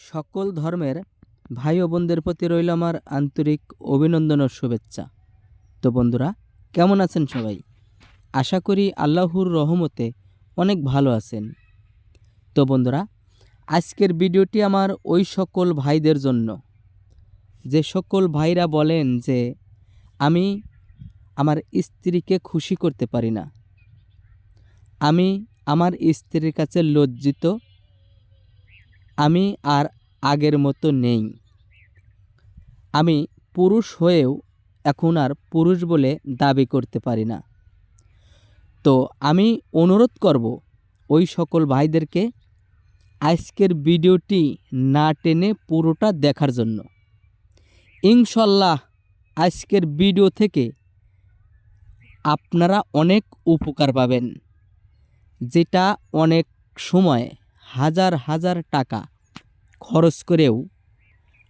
সকল ধর্মের ভাই ও বোনদের প্রতি রইল আমার আন্তরিক অভিনন্দন ও শুভেচ্ছা। তো বন্ধুরা, কেমন আছেন সবাই? আশা করি আল্লাহর রহমতে অনেক ভালো আছেন। তো বন্ধুরা, আজকের ভিডিওটি আমার ওই সকল ভাইদের জন্য। যে সকল ভাইরা বলেন যে, আমি আমার স্ত্রীকে খুশি করতে পারি না। আমি আমার স্ত্রীর কাছে লজ্জিত আমি আর আগের মতো নেই। আমি পুরুষ হয়েও এখন আর পুরুষ বলে দাবি করতে পারি না। তো আমি অনুরোধ করব ওই সকল ভাইদেরকে আজকের ভিডিওটি না টেনে পুরোটা দেখার জন্য। ইনশাল্লাহ আজকের ভিডিও থেকে আপনারা অনেক উপকার পাবেন, যেটা অনেক সময় হাজার হাজার টাকা খরচ করেও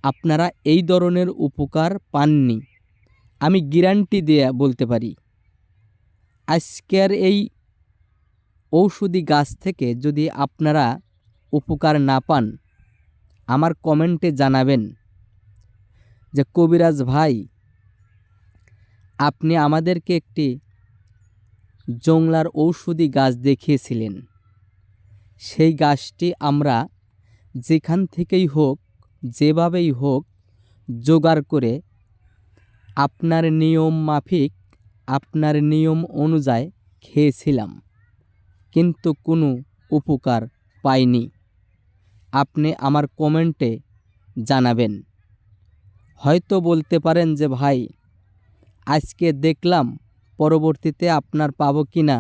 আপনারা এই ধরনের উপকার পাননি। আমি গ্যারান্টি দিয়ে বলতে পারি। আজকের এই ঔষধি গাছ থেকে যদি আপনারা উপকার না পান, আমার কমেন্টে জানাবেন যে, কবিরাজ ভাই, আপনি আমাদেরকে একটি জংলার ঔষধি গাছ দেখিয়েছিলেন। সেই গাছটি আমরা যেখান থেকেই হোক, যেভাবেই হোক, জোগাড় করে আপনার নিয়ম মাফিক, আপনার নিয়ম অনুযায়ী খেয়েছিলাম, কিন্তু কোনো উপকার পাইনি। আপনি আমার কমেন্টে জানাবেন। হয়তো বলতে পারেন যে, ভাই, আজকে দেখলাম পরবর্তীতে আপনার পাবো কি না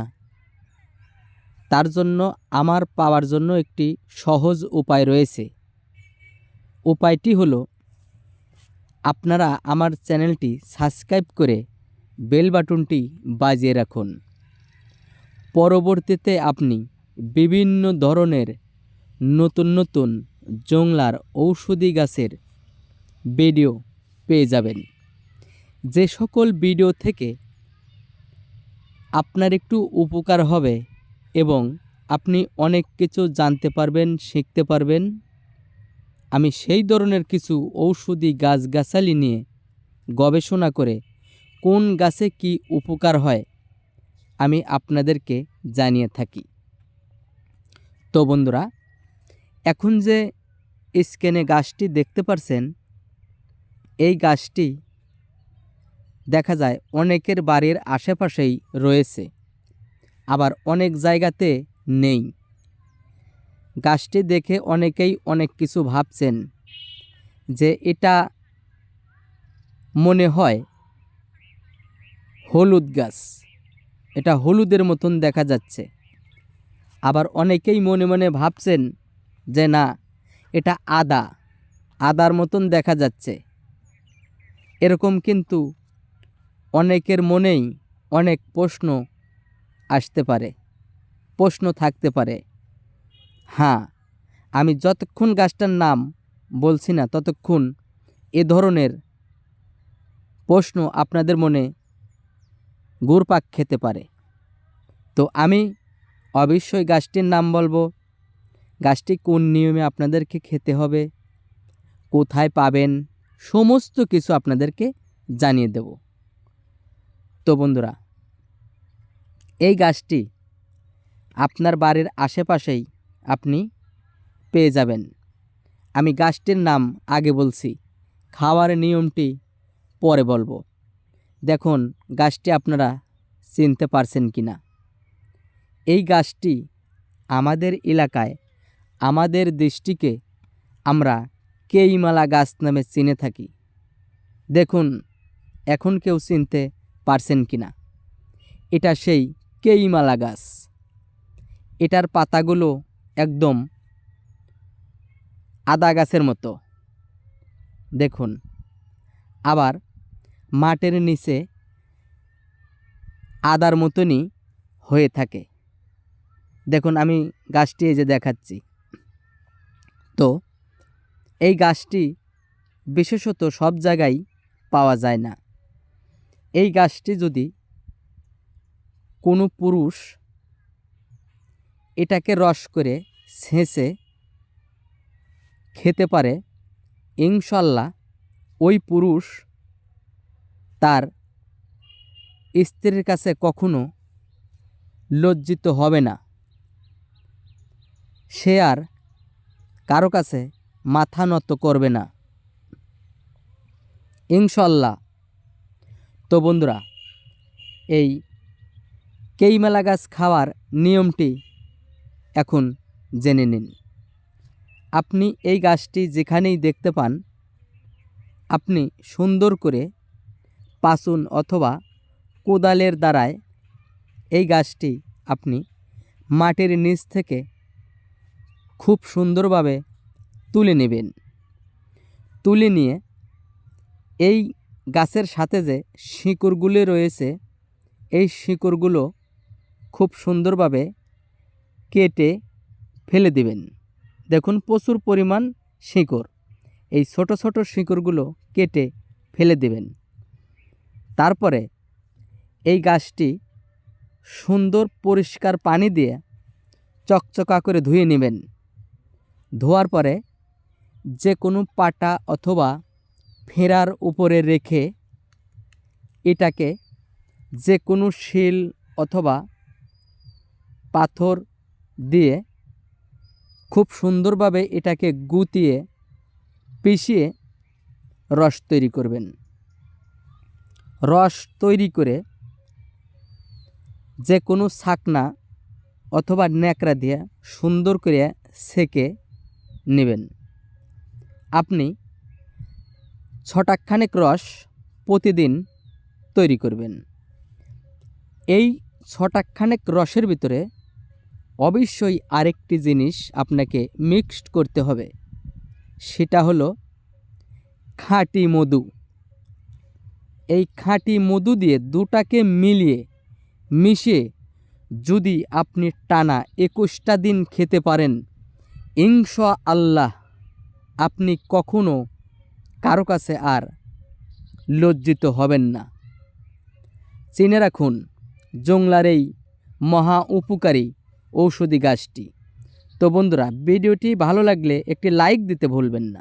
তার জন্য, আমার পাওয়ার জন্য একটি সহজ উপায় রয়েছে। উপায়টি হলো, আপনারা আমার চ্যানেলটি সাবস্ক্রাইব করে বেল বাটনটি বাজিয়ে রাখুন। পরবর্তীতে আপনি বিভিন্ন ধরনের নতুন নতুন জংলার ঔষধি গাছের ভিডিও পেয়ে যাবেন। যে সকল ভিডিও থেকে আপনার একটু উপকার হবে এবং আপনি অনেক কিছু জানতে পারবেন, শিখতে পারবেন। আমি সেই ধরনের কিছু ঔষধি গাছগাছালি নিয়ে গবেষণা করে কোন গাছে কি উপকার হয়, আমি আপনাদেরকে জানিয়ে থাকি। তো বন্ধুরা, এখন যে স্ক্যানে গাছটি দেখতে পারছেন, এই গাছটি দেখা যায় অনেকের বাড়ির আশেপাশেই রয়েছে। আবার অনেক জায়গাতে নেই। গাছটি দেখে অনেকেই অনেক কিছু ভাবছেন যে এটা মনে হয় হলুদ গাছ। এটা হলুদের মতন দেখা যাচ্ছে। আবার অনেকেই মনে মনে ভাবছেন যে না, এটা আদা। আদার মতন দেখা যাচ্ছে। এরকম কিন্তু অনেকের মনেই অনেক প্রশ্ন আসতে পারে, প্রশ্ন থাকতে পারে। হ্যাঁ আমি যতক্ষণ গাছটার নাম বলছি না ততক্ষণ এ ধরনের প্রশ্ন আপনাদের মনে ঘুরপাক খেতে পারে। তো আমি অবশ্যই গাছটির নাম বলব। গাছটি কোন নিয়মে আপনাদেরকে খেতে হবে, কোথায় পাবেন, সমস্ত কিছু আপনাদেরকে জানিয়ে দেব। তো বন্ধুরা এই গাছটি আপনার বাড়ির আশেপাশেই আপনি পেয়ে যাবেন। আমি গাছটির নাম আগে বলছি খাওয়ার নিয়মটি পরে বলব। দেখুন, গাছটি আপনারা চিনতে পারছেন কি না এই গাছটি আমাদের এলাকায়, আমাদের দেশটিকে আমরা কেইমালা গাছ নামে চিনে থাকি। দেখুন, এখন কেউ চিনতে পারছেন কি না এটা সেই কেইমালা গাছ। এটার পাতাগুলো একদম আদা গাছের মতো। দেখুন, আবার মাটির নিচে আদার মতনই হয়ে থাকে। দেখুন, আমি গাছটি এই যে দেখাচ্ছি। তো, এই গাছটি বিশেষত সব জায়গায় পাওয়া যায় না। এই গাছটি যদি কোনো পুরুষ এটাকে রস করে ছেঁচে খেতে পারে, ইনশাল্লাহ ওই পুরুষ তার স্ত্রীর কাছে কখনো লজ্জিত হবে না। সে আর কারও কাছে মাথা নত করবে না। ইনশাল্লাহ। তো বন্ধুরা, এই কেইমেলা গাছ খাওয়ার নিয়মটি এখন জেনে নিন। আপনি এই গাছটি যেখানেই দেখতে পান, আপনি সুন্দর করে পাচুন অথবা কোদালের দ্বারায় এই গাছটি আপনি মাটির নিচ থেকে খুব সুন্দরভাবে তুলে নেবেন। তুলে নিয়ে এই গাছের সাথে যে শিকড়গুলি রয়েছে, এই শিকড়গুলো খুব সুন্দরভাবে কেটে ফেলে দিবেন। দেখুন, প্রচুর পরিমাণ শিকড়। এই ছোট ছোট শিকড়গুলো কেটে ফেলে দিবেন। তারপরে এই গাছটি সুন্দর পরিষ্কার পানি দিয়ে চকচকা করে ধুয়ে নেবেন। ধোয়ার পরে যে কোনো পাটা অথবা ফেরার উপরে রেখে এটাকে যে কোনো শিল অথবা পাথর দিয়ে খুব সুন্দরভাবে এটাকে গুতিয়ে, পিষিয়ে রস তৈরি করবেন। রস তৈরি করে যে কোনো ছাকনা অথবা ন্যাকড়া দিয়ে সুন্দর করে সেকে নেবেন। আপনি ছটাখানেক রস প্রতিদিন তৈরি করবেন। এই ছটাখানেক রসের ভিতরে অবশ্যই আরেকটি জিনিস আপনাকে মিক্সড করতে হবে। সেটা হলো খাঁটি মধু। এই খাঁটি মধু দিয়ে দুটাকে মিলিয়ে, মিশিয়ে যদি আপনি টানা একুশটা দিন খেতে পারেন ইনশা আল্লাহ আপনি কখনো কারও কাছে আর লজ্জিত হবেন না। চিনে রাখুন, জংলার এই মহা উপকারী ঔষধি গাছটি। তো বন্ধুরা ভিডিওটি ভালো লাগলে একটি লাইক দিতে ভুলবেন না।